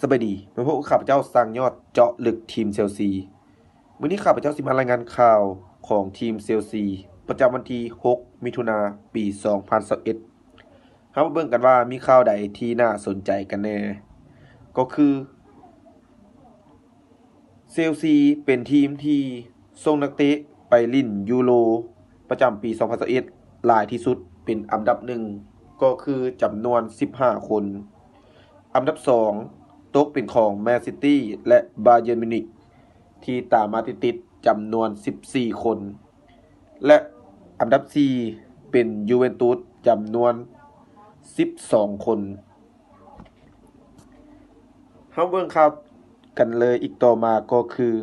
สบายดีมาพบกับข้าพเจ้าสร้างยอดเจาะลึกทีมเชลซีมื้อนี้ข้าพเจ้าสิมารายงานข่าวของทีมเชลซี ประจำวันที่ 6 มิถุนาปี 2021เฮามาเบิ่งกันว่ามีข่าวใดที่น่าสนใจกันแน่ ก็คือเชลซีเป็นทีมที่ส่งนักเตะ ไปลิ่นยูโรประจำปี 2021หลายที่สุดเป็นอันดับหนึ่งก็คือจำนวน 15 คน อันดับ 2 ตกเป็นของแมนซิตี้และบาเยิร์นมินิกที่ตามมาติดๆจำนวน 14 คน และอันดับ 4 เป็นยูเวนตุสจำนวน 12 คนเฮาเบิ่งครับ กันเลยอีกต่อมาก็คือ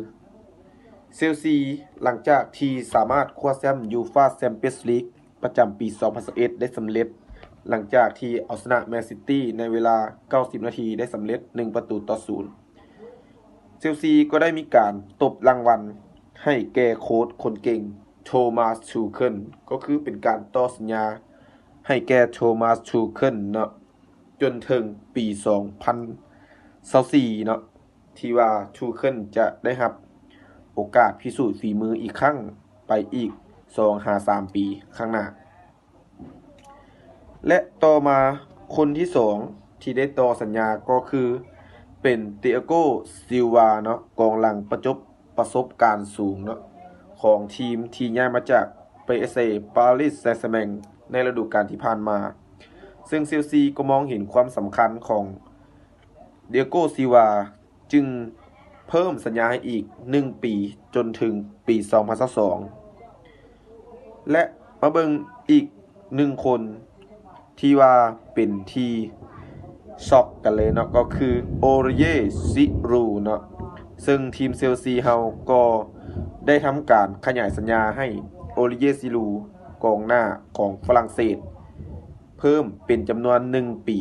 เซลซีหลังจากที่สามารถคว้าแชมป์ยูฟาแชมเปี้ยนส์ลีกประจำปี 2021 ได้สำเร็จ หลังจากที่เอาชนะแมนซิตี้ในเวลา 90 นาทีได้สำเร็จ 1 ประตูต่อ0เชลซีก็ได้มีการตบรางวัลให้แก่โค้ชคนเก่งโทมัสชูเคิลก็คือเป็นการต่อสัญญา ให้แก่โทมัสชูเคิลเนาะจนถึงปี 2024เนาะที่ว่าชูเคิลจะได้รับ โอกาสพิสูจน์ฝีมืออีกครั้งไปอีก2-3ปีข้างหน้า และต่อมาคนที่สองที่ได้ต่อสัญญาก็คือเป็นเตียโกซิลวาเนาะกองหลังประจบประสบการณ์สูงเนาะของทีมที่ย้ายมาจากเปเซปารีสแซงแมงในฤดูกาลที่ผ่านมา ซึ่งเซลซีก็มองเห็นความสำคัญของเดียโกซิลวาจึง เพิ่มสัญญาให้อีก 1 ปีจนถึงปี 2022และมาเบิงอีกหนึ่งคนที่ว่าเป็นที่ช็อกกันเลยเนาะก็คือโอริเยซิรูเนาะซึ่งทีมเซลซีเฮาก็ได้ทำการขยายสัญญาให้โอริเยซิรูกองหน้าของฝรั่งเศส เพิ่มเป็นจำนวน 1 ปี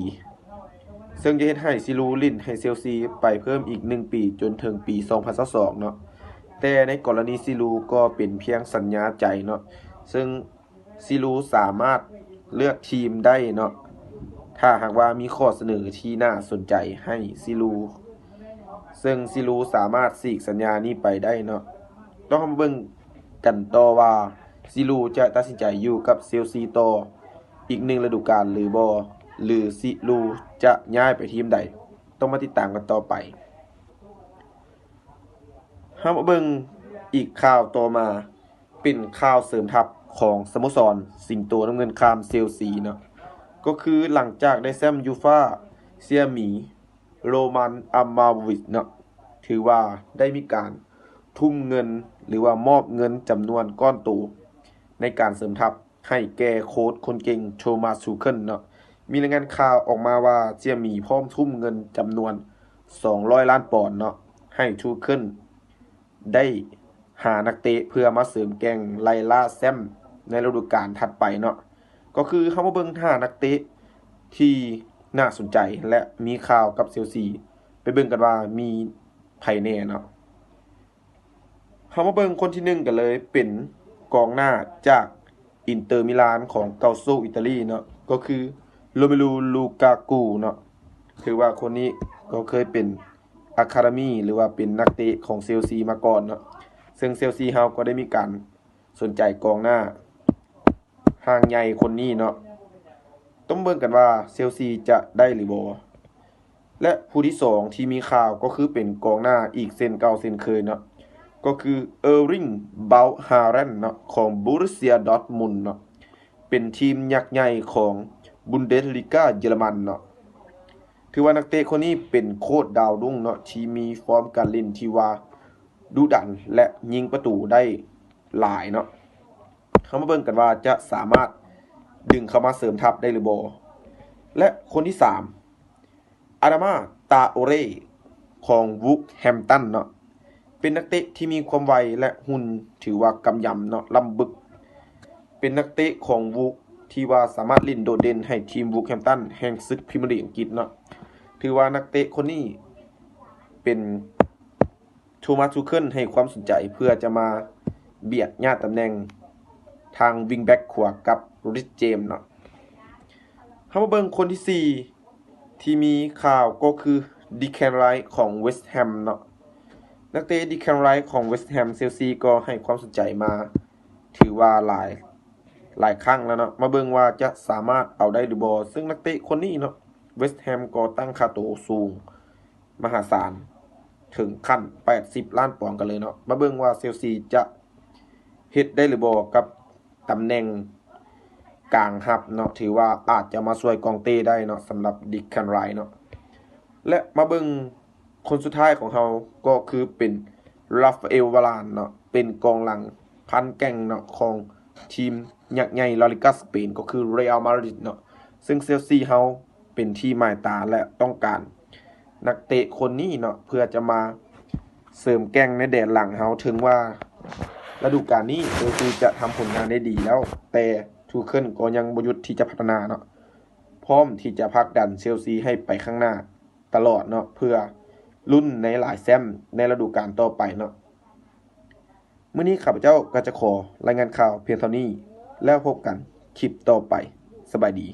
ซึ่งจะเฮ็ดให้ซิรูลินให้เซลซีไปเพิ่มอีก 1 ปีจนถึงปี 2022เนาะแต่ในกรณีซิรูก็เป็นเพียงสัญญาใจเนาะซึ่งซิรูสามารถเลือกทีมได้เนาะถ้าหากว่ามีข้อเสนอที่น่าสนใจให้ซิลูซึ่งซิลูสามารถสีกสัญญานี้ไปได้เนาะต้องเบิ่งกันต่อว่าซิลูจะตัดสินใจอยู่กับเซลซีต่ออีกหนึ่งฤดูกาลหรือบ่ หรือซิลูจะย้ายไปทีมใด ต้องมาติดตามกันต่อไปเฮามาเบิงอีกข่าวต่อมาเป็นข่าวเสริมทัพของสโมสร สิงโตน้ำเงินคามเซลซีเนาะก็คือหลังจากได้แซมยูฟาเซียมี โรมันอัมมาวิชเนาะถือว่าได้มีการทุ่มเงินหรือว่ามอบเงินจำนวนก้อนโตในการเสริมทัพให้แก่โค้ชคนเก่งโชมาซูเคิลเนาะ มีรายงานข่าวออกมาว่าเซียหมีพร้อมทุ่มเงินจำนวน 200 ล้านปอนด์เนาะให้ชูเคิลได้หานักเตะเพื่อมาเสริมแกงไลล่าแซม ในฤดูกาลถัดไปเนาะก็คือเขามาเบิ่งท่านักเตะที่น่าสนใจและมีข่าวกับเซลซี ไปเบิ่งกันว่ามีไผแน่เนาะเขามาเบิ่งคนที่หนึ่งกันเลยเป็นกองหน้าจากอินเตอร์มิลานของเกาโซอิตาลีเนาะก็คือ โรเมลูลูกากูเนาะถือว่าคนนี้ก็เคยเป็นอะคาเดมีหรือว่าเป็นนักเตะของเซลซีมาก่อนเนาะซึ่งเซลซีเฮาก็ได้มีการสนใจกองหน้าห่างใหญ่คนนี้เนาะต้องเบิ่งกันว่าเซลซีจะได้หรือบ่และผู้ที่สองที่มีข่าวก็คือเป็นกองหน้าอีกเส้นเก่าเส้นเคยเนาะก็คือเออริงเบลฮาเรนเนาะของบูรุเซียดอทมุนเนาะเป็นทีมยักษ์ใหญ่ของ บุนเดสลิก้าเยอรมันเนาะถือว่านักเตะคนนี้เป็นโคตรดาวรุ่งเนาะที่มีฟอร์มการเล่นที่ว่าดุดันและยิงประตูได้หลายเนาะเขามาเบิ่งกันว่าจะสามารถดึงเข้ามาเสริมทัพได้หรือบ่และคนที่3อาดามาตาโอเรของวูคแฮมตันเนาะเป็นนักเตะที่มีความไวและหุ่นถือว่ากำยำเนาะลำบึก เป็นนักเตะของวูค ที่ว่าสามารถเล่นโดดเด่นให้ทีมวูแฮมตันแห่งศึกพรีเมียร์ลีกอังกฤษเนาะถือว่านักเตะคนนี้เป็นโทมัสทูเคิลให้ความสนใจเพื่อจะมาเบียดญาติตำแหน่งทางวิงแบ็กขวากับริชเจมส์เนาะเฮามาเบิ่งคนที่ 4 ที่มีข่าวก็คือดิแคนไรท์ของเวสต์แฮมเนาะนักเตะดิแคนไรท์ของเวสต์แฮมเชลซีก็ให้ความสนใจมา ถือว่าหลาย หลายครั้งแล้วเนาะมาเบิ่งว่าจะสามารถเอาได้หรือบ่ซึ่งนักเตะคนนี้เนาะเวสต์แฮมก็ตั้งค่าตัวสูง มหาศาล ถึงขั้น 80 ล้านปอนด์กันเลยเนาะมาเบิ่งว่าเชลซีจะเฮ็ดได้หรือบ่กับตำแหน่งกลางหับเนาะถือว่าอาจจะมาช่วยกองเต้ได้เนาะสำหรับดิกคันไรเนาะและมาเบิ่งคนสุดท้ายของเขาก็คือเป็นราฟาเอลวารานเนาะเป็นกองหลังพันแก่งเนาะของทีม ยักษ์ใหญ่ลาลิกาสเปนก็คือเรอัลมาดริดเนาะซึ่งเชลซีเฮาเป็นที่หมายตาและต้องการ นักเตะคนนี้เนาะเพื่อจะมาเสริมแกร่งในแดนหลังเฮาถึงว่าฤดูกาลนี้เชลซีจะทำผลงานได้ดีแล้ว แต่ทูเคิลก็ยังบ่หยุดที่จะพัฒนาเนาะพร้อมที่จะผลักดันเชลซีให้ไปข้างหน้าตลอดเนาะเพื่อรุ่นในหลายแซมในฤดูกาลต่อไปเนาะเมื้อนี้ข้าพเจ้าก็จะขอรายงานข่าวเพียงเท่านี้ แล้วพบกันคลิปต่อไปสบายดี